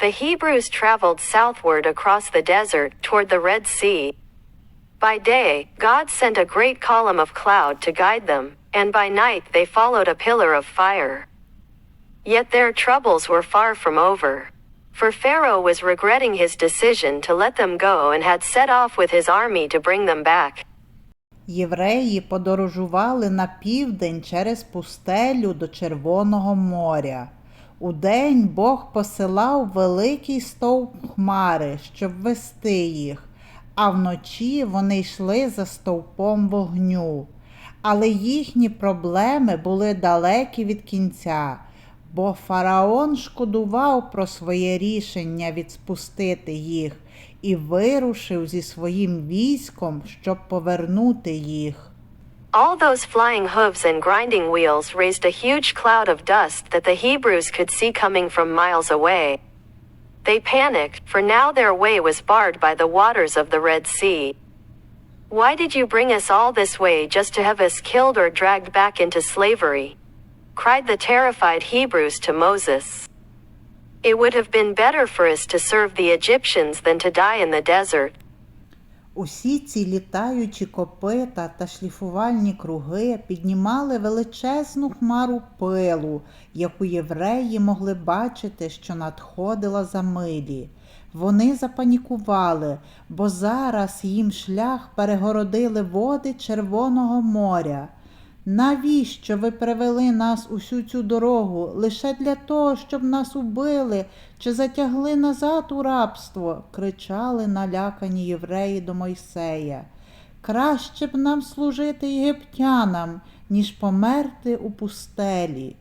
the Hebrews traveled southward across the desert toward the Red Sea. By day, God sent a great column of cloud to guide them, and by night they followed a pillar of fire. Yet their troubles were far from over. For Pharaoh was regretting his decision to let them go and had set off with his army to bring them back. Євреї подорожували на південь через пустелю до Червоного моря. Удень Бог посилав великий стовп хмари, щоб вести їх, а вночі вони йшли за стовпом вогню. Але їхні проблеми були далекі від кінця, бо фараон шкодував про своє рішення відспустити їх і вирушив зі своїм військом, щоб повернути їх. All those flying hooves and grinding wheels raised a huge cloud of dust that the Hebrews could see coming from miles away. They panicked, for now their way was barred by the waters of the Red Sea. Why did you bring us all this way just to have us killed or dragged back into slavery? cried the terrified Hebrews to Moses. It would have been better for us to serve the Egyptians than to die in the desert. Усі ці літаючі копита та шліфувальні круги піднімали величезну хмару пилу, яку євреї могли бачити, що надходила за милі. Вони запанікували, бо зараз їм шлях перегородили води Червоного моря. Навіщо ви привели нас усю цю дорогу лише для того, щоб нас убили чи затягли назад у рабство? кричали налякані євреї до Мойсея. Краще б нам служити єгиптянам, ніж померти у пустелі.